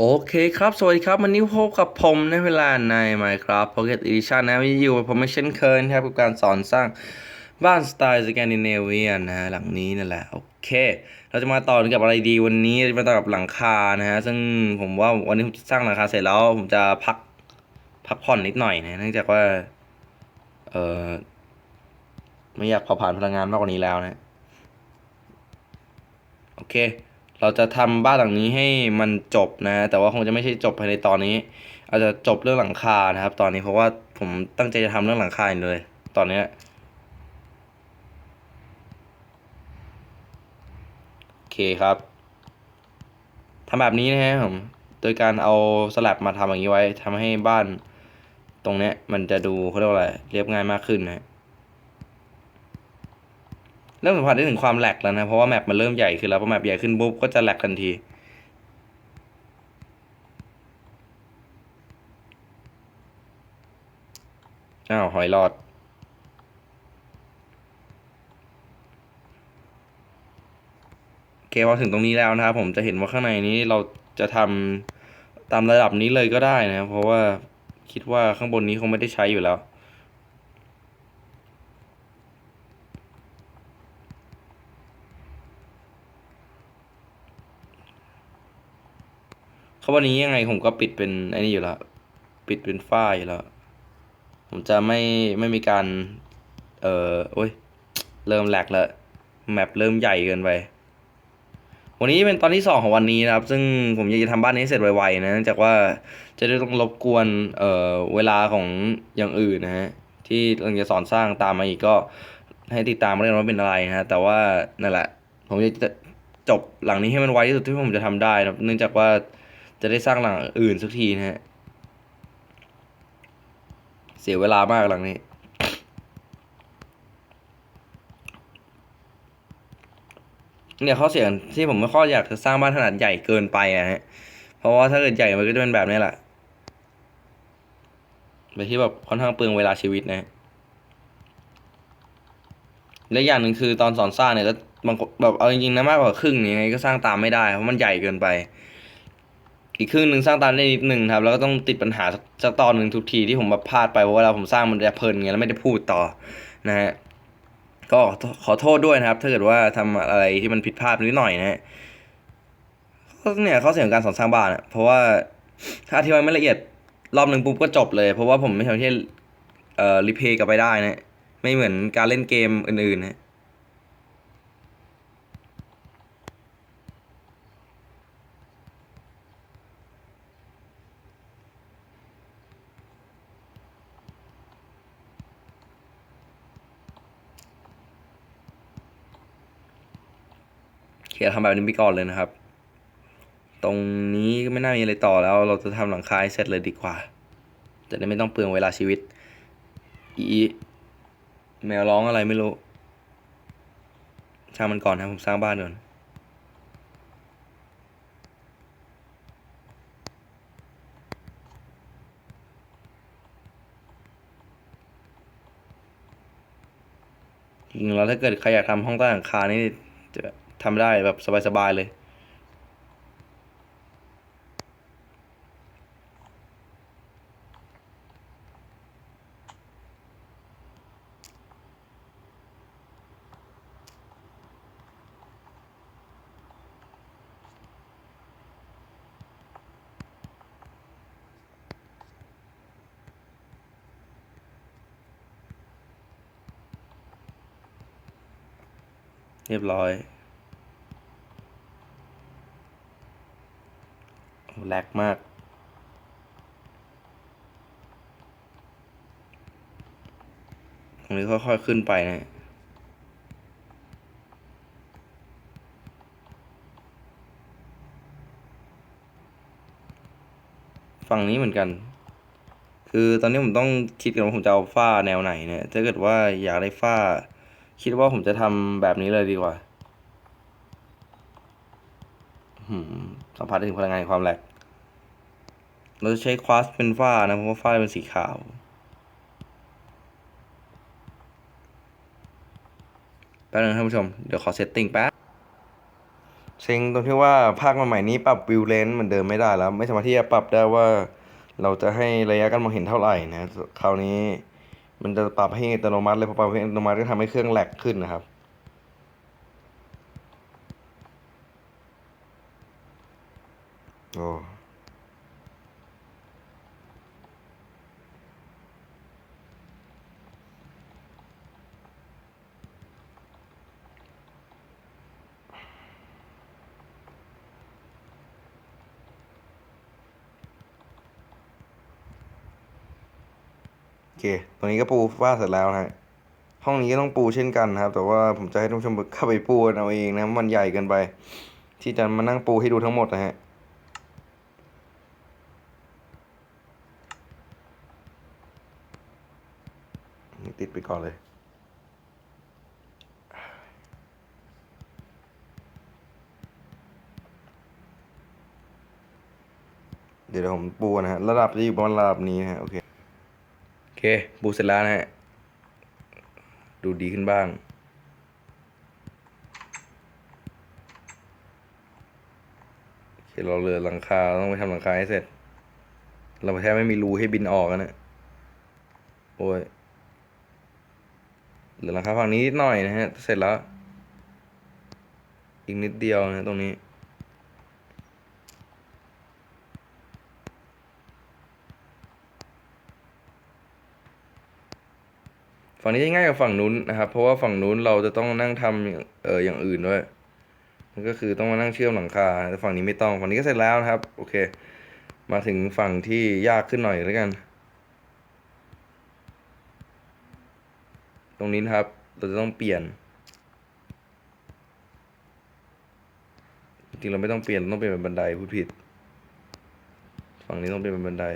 โอเคครับ สวัสดีครับวันนี้พบกับผมในเวลาใน Minecraft Pocket Edition นะวันนี้อยู่กับผมเช่นเคยนะครับ กับการสอนสร้างบ้านสไตล์สแกนดิเนเวียนนะฮะ หลังนี้นั่นแหละ โอเค เราจะมาต่อกับอะไรดีวันนี้จะมาต่อกับหลังคานะฮะ ซึ่งผมว่าวันนี้ผมจะสร้างหลังคาเสร็จแล้วผมจะพักพักผ่อนนิดหน่อยนะเนื่องจากว่า เออไม่อยากเผาผลาญพลังงานมากกว่านี้แล้วนะ โอเค เราจะทำบ้านหลังนี้ให้มันจบนะ แต่ว่าคงจะไม่ใช่จบภายในตอนนี้ อาจจะจบเรื่องหลังคานะครับ ตอนนี้เพราะว่าผมตั้งใจจะทำเรื่องหลังคาอยู่เลย ตอนเนี้ยโอเคครับทำแบบนี้นะฮะผม โดยการเอาสลับมาทำอย่างนี้ไว้ทำให้บ้านตรงเนี้ยมันจะดูเขาเรียกว่าอะไรเรียบง่ายมากขึ้นนะ ริ่มสัมผัสได้ถึงความแหลกแล้วนะ เพราะว่าแมปมันเริ่มใหญ่ขึ้นแล้วพอแมปใหญ่ขึ้นปุ๊บก็จะแหลกทันที อ้าวหอยหลอด โอเคพอถึงตรงนี้แล้วนะครับผมจะเห็นว่าข้างในนี้เราจะทำตามระดับนี้เลยก็ได้นะ เพราะว่าคิดว่าข้างบนนี้คงไม่ได้ใช้อยู่แล้ว เขาวันนี้ยังไงผมก็ปิดเป็นไอ้นี่อยู่แล้วปิดเป็นฝ้ายอยู่แล้ว ผมจะไม่ไม่มีการ เอ่อโอ้ย เริ่มแหลกแล้วแมปเริ่มใหญ่เกินไป วันนี้เป็นตอนที่สองของวันนี้นะครับ ซึ่งผมอยากจะทำบ้านนี้ให้เสร็จไวๆนะเนื่องจากว่าจะได้ต้องรบกวน เอ่อ เวลาของอย่างอื่นนะฮะ ที่เราจะสอนสร้างตามมาอีกก็ให้ติดตามมาเรื่องว่าเป็นอะไรนะฮะ แต่ว่านั่นแหละ ผมจะจบหลังนี้ให้มันไวที่สุดที่ผมจะทำได้นะเนื่องจากว่า จะได้สร้างหลังอื่นสักทีนะฮะ เสียเวลามากหลังนี้ เนี่ยข้อเสียที่ผมไม่ค่อยอยากจะสร้างบ้านขนาดใหญ่เกินไปอะฮะ เพราะว่าถ้าเกิดใหญ่มันก็จะเป็นแบบนี้แหละแบบที่แบบค่อนข้างเปลืองเวลาชีวิตนะฮะและอย่างหนึ่งคือตอนสอนสร้างเนี่ยก็บางแบบเอาจริงๆนะมากกว่าครึ่งนี่ยยังไงก็สร้างตามไม่ได้เพราะมันใหญ่เกินไป อีกครึ่งหนึ่งสร้างตามได้นิดหนึ่งครับ แล้วก็ต้องติดปัญหาสักตอนหนึ่งทุกทีที่ผมแบบพลาดไปเพราะเวลาผมสร้างมันจะเพลินไงแล้วไม่ได้พูดต่อนะฮะก็ขอโทษด้วยนะครับ ถ้าเกิดว่าทำอะไรที่มันผิดพลาดนิดหน่อยนะฮะเนี่ยข้อเสียของการสอนสร้างบ้านอะเพราะว่าถ้าอธิบายไม่ละเอียดรอบหนึ่งปุ๊บก็จบเลย เพราะว่าผมไม่สามารถที่เอ่อรีเพย์กลับไปได้นะไม่เหมือนการเล่นเกมอื่นๆนะ เขียนทำแบบนี้ไปก่อนเลยนะครับ ตรงนี้ก็ไม่น่ามีอะไรต่อแล้ว เราจะทำหลังคาให้เสร็จเลยดีกว่า จะได้ไม่ต้องเปลืองเวลาชีวิต อีแมวร้องอะไรไม่รู้ ช่างมันก่อนนะผมสร้างบ้านก่อนจริงแล้วถ้าเกิดใครอยากทำห้องใต้หลังคานี่จะ ทำได้แบบสบายๆเลย เรียบร้อยโอ้ แลกมาก ตรงนี้ค่อยๆขึ้นไปนะฝั่งนี้เหมือนกัน คือตอนนี้ผมต้องคิดกันว่าผมจะเอาฝ้าแนวไหนเนี่ย ถ้าเกิดว่าอยากได้ฝ้า คิดว่าผมจะทำแบบนี้เลยดีกว่าหืม สัมผัสได้ถึงพลังงานความแหลกเราจะใช้ควาสเป็นฝ้านะเพราะว่าฝ้าเป็นสีขาว แป๊บนึงท่านผู้ชม เดี๋ยวขอเซตติ้งแป๊บเซ็งตรงที่ว่าภาคใหม่นี้ปรับวิวเลนส์เหมือนเดิมไม่ได้แล้ว ไม่สามารถที่จะปรับได้ว่าเราจะให้ระยะการมองเห็นเท่าไหร่นะ คราวนี้มันจะปรับให้อัตโนมัติเลยพอปรับให้อัตโนมัติก็ทำให้เครื่องแหลกขึ้นนะครับ โอ้โอเค ตรงนี้ก็ปูฝ้าเสร็จแล้วนะฮะ ห้องนี้ก็ต้องปูเช่นกันนะครับ แต่ว่าผมจะให้ท่านผู้ชมเข้าไปปูเอาเองนะ มันใหญ่เกินไป ที่จะมานั่งปูให้ดูทั้งหมดนะฮะ นี่ติดไปก่อนเลย เดี๋ยวผมปูนะฮะ ระดับจะอยู่ประมาณระดับนี้นะฮะ โอเค โอเค ปูเสร็จแล้วนะฮะ ดูดีขึ้นบ้างโอเคเราเหลือหลังคาต้องไปทำหลังคาให้เสร็จ เราแทบไม่มีรูให้บินออกกันนะโอ้ย เหลือหลังคาฝั่งนี้นิดหน่อยนะฮะ เสร็จแล้ว อีกนิดเดียวนะตรงนี้ ฝั่งนี้จะง่ายกว่าฝั่งนู้นนะครับ เพราะว่าฝั่งนู้นเราจะต้องนั่งทำอย่างเอออย่างอื่นด้วยมันก็คือต้องมานั่งเชื่อมหลังคาแต่ฝั่งนี้ไม่ต้อง ฝั่งนี้ก็เสร็จแล้วนะครับ โอเค มาถึงฝั่งที่ยากขึ้นหน่อยแล้วกัน ตรงนี้นะครับ เราจะต้องเปลี่ยน จริงๆเราไม่ต้องเปลี่ยนเราต้องเปลี่ยนเป็นบันไดพูดผิด ฝั่งนี้ต้องเปลี่ยนเป็นบันได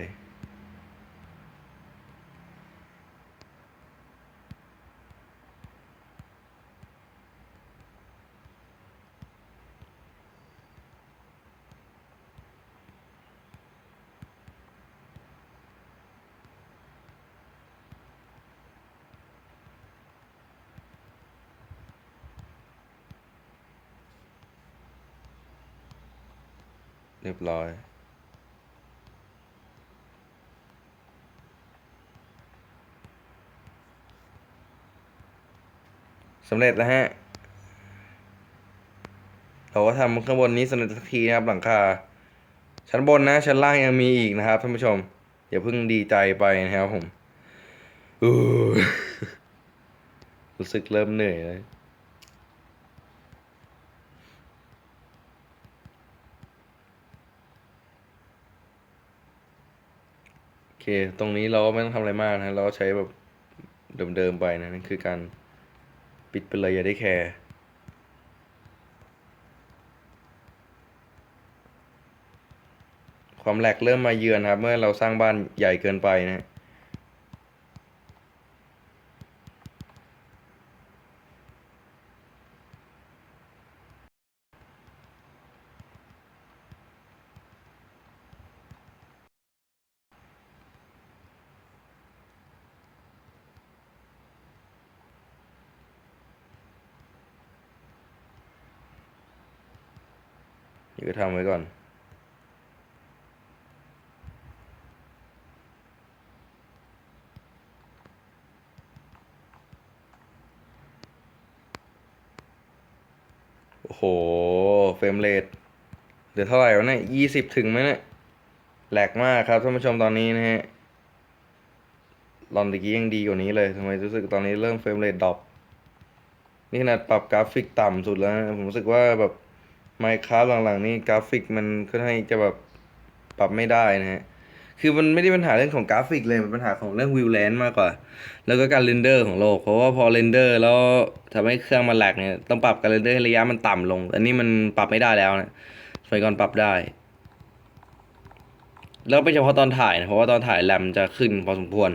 เรียบร้อย สำเร็จแล้วฮะ เราก็ทำข้างบนนี้สำเร็จสักทีนะครับหลังคา ชั้นบนนะ ชั้นล่างยังมีอีกนะครับท่านผู้ชม อย่าเพิ่งดีใจไปนะครับผม รู้สึกเริ่มเหนื่อยเลย เค ตรงนี้เราก็ไม่ต้องทำอะไรมากนะเราใช้แบบเดิมๆไปนะนั่นคือการปิดไปเลยอย่าได้แคร์ความแหลกเริ่มมาเยือนครับ เมื่อเราสร้างบ้านใหญ่เกินไปนะ นี่ก็ทำไว้ก่อน โอ้โห เฟรมเรทเหลือเท่าไหร่วะเนี่ยยี่สิบถึงไหมเนี่ยแหลกมากครับท่านผู้ชมตอนนี้นะฮะลอนตะกี้ยังดีกว่านี้เลยทำไมรู้สึกตอนนี้เริ่มเฟรมเรทดรอปนี่ขนาดปรับกราฟิกต่ำสุดแล้วนะผมรู้สึกว่าแบบ ไมค์ครับหลังๆนี่กราฟิกมันค่อนข้างจะแบบปรับไม่ได้นะฮะ คือมันไม่ได้ปัญหาเรื่องของกราฟิกเลย มันปัญหาของเรื่องวิวแลนด์มากกว่า แล้วก็การเรนเดอร์ของโลก เพราะว่าพอเรนเดอร์แล้วทำให้เครื่องมันแหลกเนี่ย ต้องปรับการเรนเดอร์ให้ระยะมันต่ำลง อันนี้มันปรับไม่ได้แล้วนะสมัยก่อนปรับได้ แล้วเป็นเฉพาะตอนถ่ายนะ เพราะว่าตอนถ่ายแรมจะขึ้นพอสมควร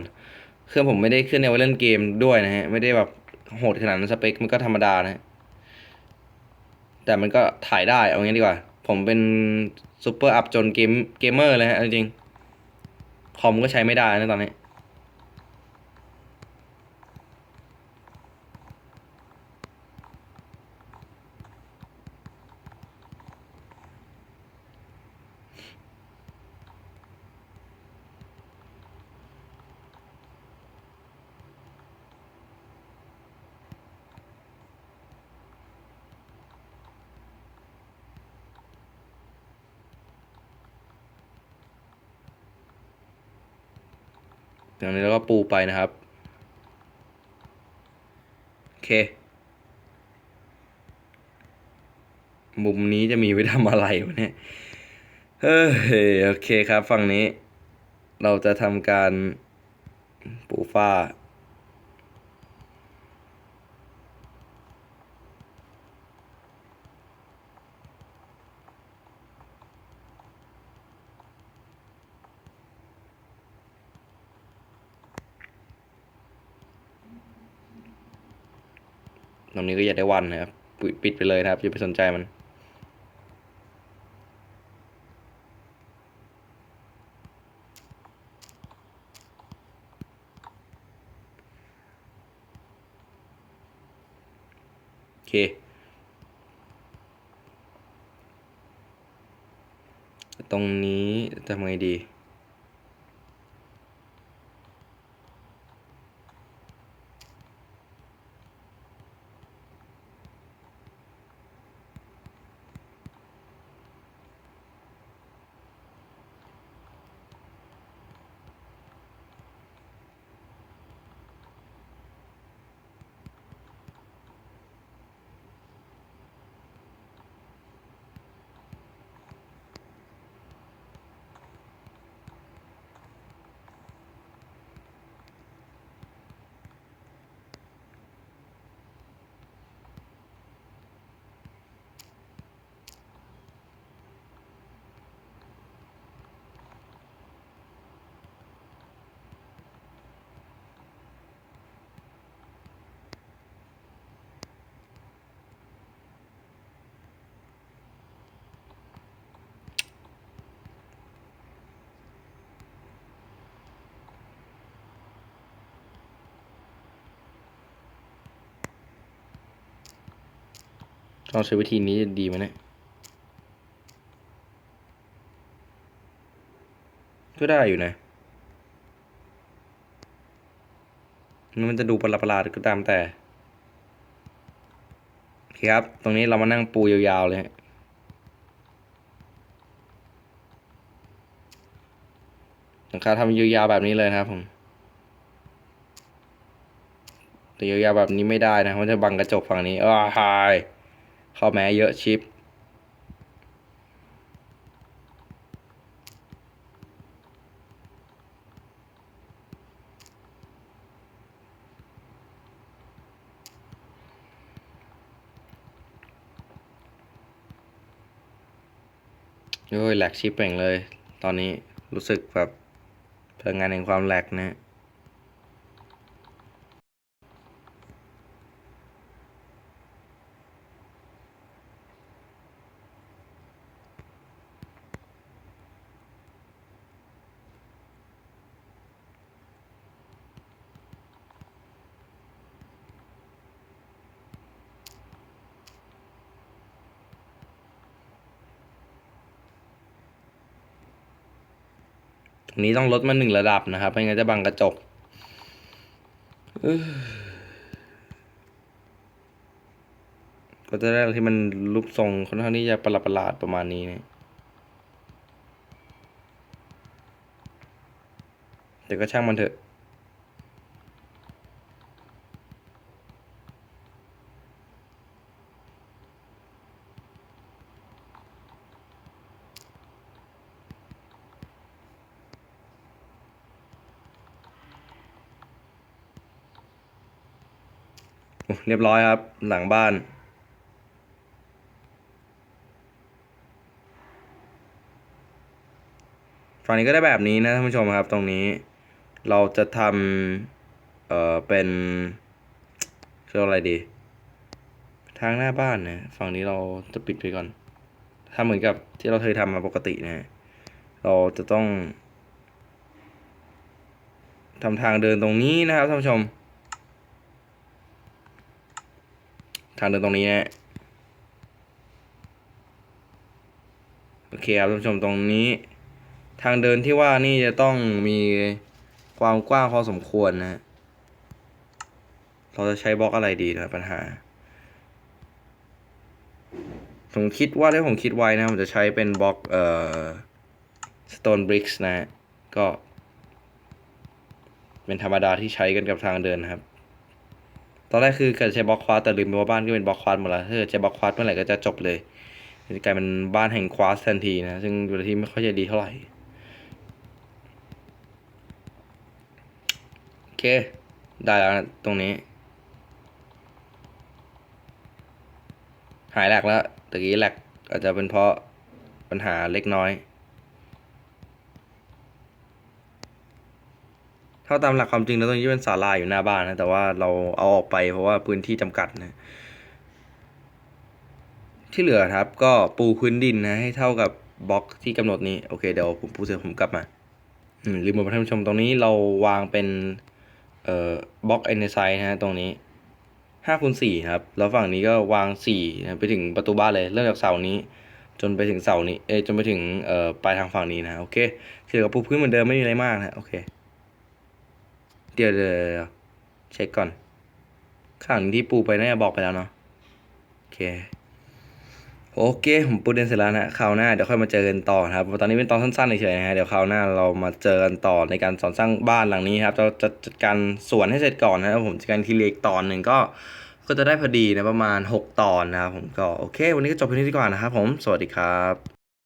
เครื่องผมไม่ได้ขึ้นในวันเล่นเกมด้วยนะฮะ ไม่ได้แบบโหดขนาดนั้นสเปคมันก็ธรรมดานะฮะ แต่มันก็ถ่ายได้เอางี้ดีกว่า ผมเป็นซูเปอร์อัพจนเกมเกมเมอร์เลยฮะเอาจริงคอมก็ใช้ไม่ได้นะตอนนี้ อย่างนี้เราก็ปูไปนะครับ โอเค มุมนี้จะมีไว้ทำอะไรวะเนี่ย เฮ้ยโอเคครับ ฝั่งนี้ เราจะทำการปูฟ้า ตรงนี้ก็อย่าได้วันนะครับปิดปิดไปเลยนะครับอย่าไปสนใจมันโอเคตรงนี้ทำไงดี ลองใช้วิธีนี้จะดีไหมเนี่ยก็ได้อยู่นะ มันจะดูประหลาดๆก็ตามแต่โอเคครับ ตรงนี้เรามานั่งปูยาวๆเลยฮะหลังคาทำยาวๆแบบนี้เลยนะครับผมแต่ยาวๆแบบนี้ไม่ได้นะ มันจะบังกระจกฝั่งนี้อ้าวหาย ข้าแม้เยอะชิป โอ้ยแหลกชิปเป่งเลย ตอนนี้รู้สึกแบบพลังงานแห่งความแหลกนะ นี้ต้องลดมาหนึ่งระดับนะครับไม่งั้นจะบังกระจกก็จะได้ที่มันรูปทรงค่อนข้างที่จะประหลาดประหลาดประมาณนี้นะแต่ก็ช่างมันเถอะ เรียบร้อยครับ หลังบ้าน ฝั่งนี้ก็ได้แบบนี้นะท่านผู้ชมครับ ตรงนี้ เราจะทำเอ่อเป็นเรียกว่าอะไรดี ทางหน้าบ้านนะฝั่งนี้เราจะปิดไปก่อนถ้าเหมือนกับที่เราเคยทำมาปกตินะเราจะต้องทำทางเดินตรงนี้นะครับท่านผู้ชม ทางเดินตรงนี้นะโอเคครับท่านผู้ชมตรงนี้ ทางเดินที่ว่านี่จะต้องมีความกว้างพอสมควรนะ เราจะใช้บล็อกอะไรดีนะปัญหา ผมคิดว่าที่ผมคิดไว้นะ ผมจะใช้เป็นบล็อกเอ่อ stone bricks นะ ก็ เป็นธรรมดาที่ใช้กันกับทางเดินนะครับ อนแรกคือเกิดใช้บล็อกควาสแต่ลืมไปว่าบ้านก็เป็นบล็อกควาสหมดแล้วถ้าเกิดใช้บล็อกควาสเมื่อไหร่ก็จะจบเลยกลายเป็นบ้านแห่งควาสทันทีนะ ซึ่งดูแล้วที่ไม่ค่อยจะดีเท่าไหร่ โอเค ได้แล้วนะตรงนี้ หายแหลกแล้วตะกี้แหลกอาจจะเป็นเพราะปัญหาเล็กน้อย ถ้าตามหลักความจริงแล้วตรงนี้เป็นศาลาอยู่หน้าบ้านนะแต่ว่าเราเอาออกไปเพราะว่าพื้นที่จำกัดนะ ที่เหลือครับ ก็ปูพื้นดินนะให้เท่ากับบล็อกที่กำหนดนี้โอเคเดี๋ยวผมปูเสร็จผมกลับมาอืมลืมบอกท่านผู้ชมตรงนี้เราวางเป็นเอ่อบล็อกเอนไซนะฮะตรงนี้ห้าคูณสี่ครับ แล้วฝั่งนี้ก็วางสี่นะไปถึงประตูบ้านเลยเริ่มจากเสานี้ จนไปถึงเสานี้เอจนไปถึงเอ่อปลายทางฝั่งนี้นะโอเคที่เหลือก็ปูพื้นเหมือนเดิมไม่มีอะไรมากนะโอเค เดี๋ยวเดี๋ยวเช็คก่อน ข้างที่ปูไปน่าจะบอกไปแล้วเนาะโอเคโอเคผมปูเดนเสร็จแล้วนะคราวหน้าเดี๋ยวค่อยมาเจอกันต่อครับตอนนี้เป็นตอนสั้นๆเฉยๆนะฮะเดี๋ยวคราวหน้าเรามาเจอกันต่อในการสอนสร้างบ้านหลังนี้ครับเราจะจัดการสวนให้เสร็จก่อนนะครับผมจัดการทีเล็กตอนหนึ่งก็ก็จะได้พอดีนะประมาณ 6 ตอนนะครับผมก็โอเค วันนี้ก็จบเพียงเท่านี้ดีกว่านะครับผมสวัสดีครับ